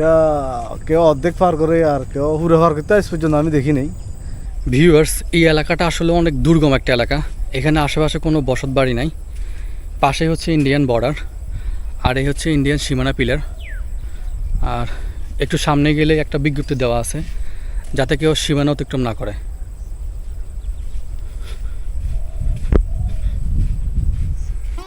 এটা কেউ অর্ধেক পার করে আর কেউ হুড়ে পার করতে আজ পর্যন্ত আমি দেখি নেই। ভিউয়ার্স এই এলাকাটা আসলে অনেক দুর্গম একটা এলাকা। এখানে আশেপাশে কোনো বসত বাড়ি নাই। পাশে হচ্ছে ইন্ডিয়ান বর্ডার আর এই হচ্ছে ইন্ডিয়ান সীমানা পিলার আর একটু সামনে গেলে একটা বিজ্ঞপ্তি দেওয়া আছে, যাতে কেউ সীমানা অতিক্রম না করে।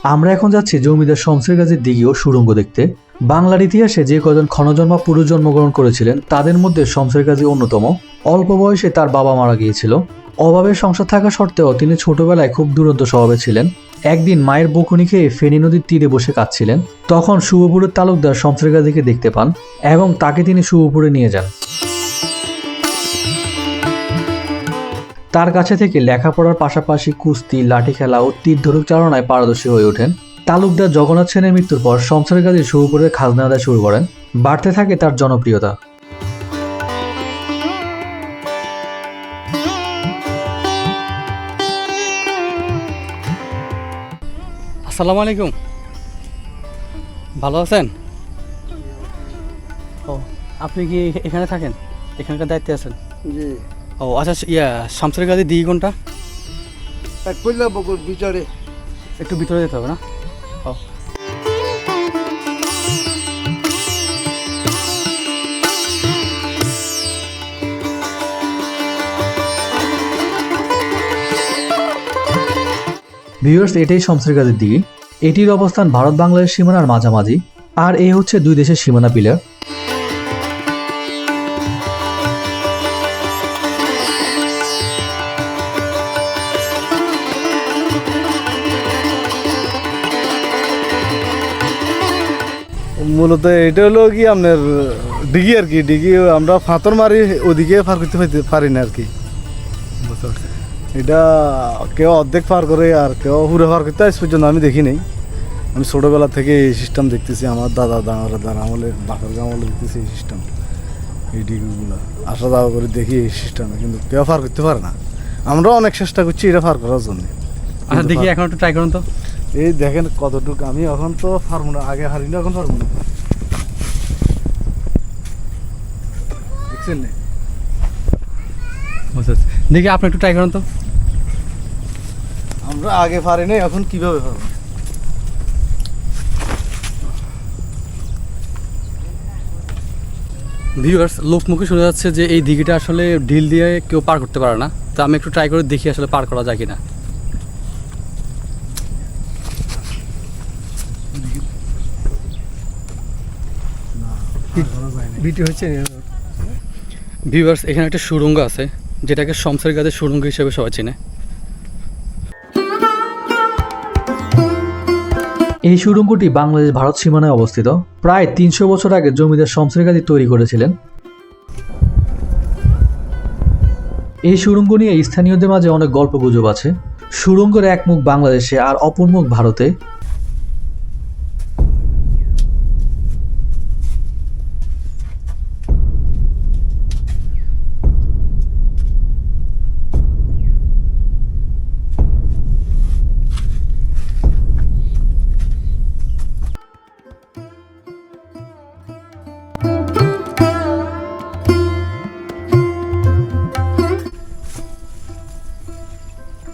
আমরা এখন যাচ্ছি জমিদার শমশের গাজীর দিঘি ও সুড়ঙ্গ দেখতে। বাংলার ইতিহাসে যে কজন ক্ষণজন্মা পুরুষ জন্মগ্রহণ করেছিলেন, তাদের মধ্যে শমশের গাজী অন্যতম। অল্প বয়সে তার বাবা মারা গিয়েছিল। অভাবের সংসার থাকা সত্ত্বেও তিনি ছোটবেলায় খুব দুরন্ত স্বভাবে ছিলেন। একদিন মায়ের বকুনি খেয়ে ফেনী নদীর তীরে বসে কাঁদছিলেন। তখন শুভপুরের তালুকদার শমশের গাজীকে দেখতে পান এবং তাকে তিনি শুভপুরে নিয়ে যান। তার কাছে থেকে লেখাপড়ার পাশাপাশি কুস্তি লাঠি খেলা ও তীর ধনুক চালনায় পারদর্শী হয়ে ওঠেন। তালুকদার জগন্নাথ সেনের মৃত্যুর পর সংসার গাজী শুভপুরের খাজনা আদায় শুরু করেন। বাড়তে থাকে তার জনপ্রিয়তা। আসসালামু আলাইকুম। ভালো আছেন? ও আপনি কি এখানে থাকেন? এখানকার দায়িত্বে আছেন? জি। ও আচ্ছা ইয়া শামসের গাদি দিই কোনটা? বিচারে। একটু ভিতরে যেতে হবে না? ও। ভিউয়ার্স এটাই শমশের গাজীর দিঘি এটির অবস্থান ভারত বাংলাদেশ সীমানার মাঝামাঝি। আর এই হচ্ছে দুই দেশের সীমানা পিলার মূলত এটা হলো কি আপনার ডিগি আর কি ডিগি আমরা ফাঁতর মারি ওদিকে পার করতে পারি না আর কি। এটা কেউ অর্ধেক পার করে আর কেউ হুড়ে পার করতে আজ পর্যন্ত আমি দেখি নেই। আমি ছোটোবেলা থেকে এই সিস্টেম দেখতেছি আমার দাদা দাঁড়া দাঁড়া আমলে বাপের আমলে দেখতেছি এই সিস্টেম এই ডিগুলো আসা দাওয়া করে দেখি এই সিস্টেমে কিন্তু কেউ পার করতে পারে না। আমরাও অনেক চেষ্টা করছি এটা পার করার জন্য। আচ্ছা দেখি এখন একটু ট্রাই করুন তো। এই দেখেন কতটুকু আমি এখন তো পারব না আগে হারি না এখন পারব না। দেখছেন? বুঝতে পারছি। দেখি আপনি একটু ট্রাই করুন তো। আমরা আগে পারি না এখন কীভাবে পারব? ভিউয়ার্স লোকমুখে শোনা যাচ্ছে যে এই দিঘিটা আসলে ঢিল দিয়ে কেউ পার করতে পারে না। তো আমি একটু ট্রাই করে দেখি আসলে পার করা যায় কিনা। বিটি হচ্ছে ভিউয়ার্স এখানে একটা সুরঙ্গ আছে যেটাকে শমসের গাদের সুরঙ্গ হিসেবে সবাই চেনে। এই সুড়ঙ্গটি বাংলাদেশ ভারত সীমানায় অবস্থিত। প্রায় তিনশো বছর আগে জমিদার শমশের গাজী তৈরি করেছিলেন। এই সুড়ঙ্গ নিয়ে স্থানীয়দের মাঝে অনেক গল্প গুজব আছে। সুড়ঙ্গের এক মুখ বাংলাদেশে আর অপর মুখ ভারতে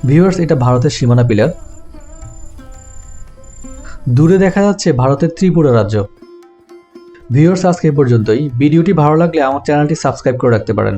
ভিউয়ার্স এটা ভারতের সীমানা পিলার দূরে দেখা যাচ্ছে ভারতের ত্রিপুরা রাজ্য। ভিউয়ার্স আজকে পর্যন্তই। ভিডিওটি ভালো লাগলে আমার চ্যানেলটি সাবস্ক্রাইব করে রাখতে পারেন।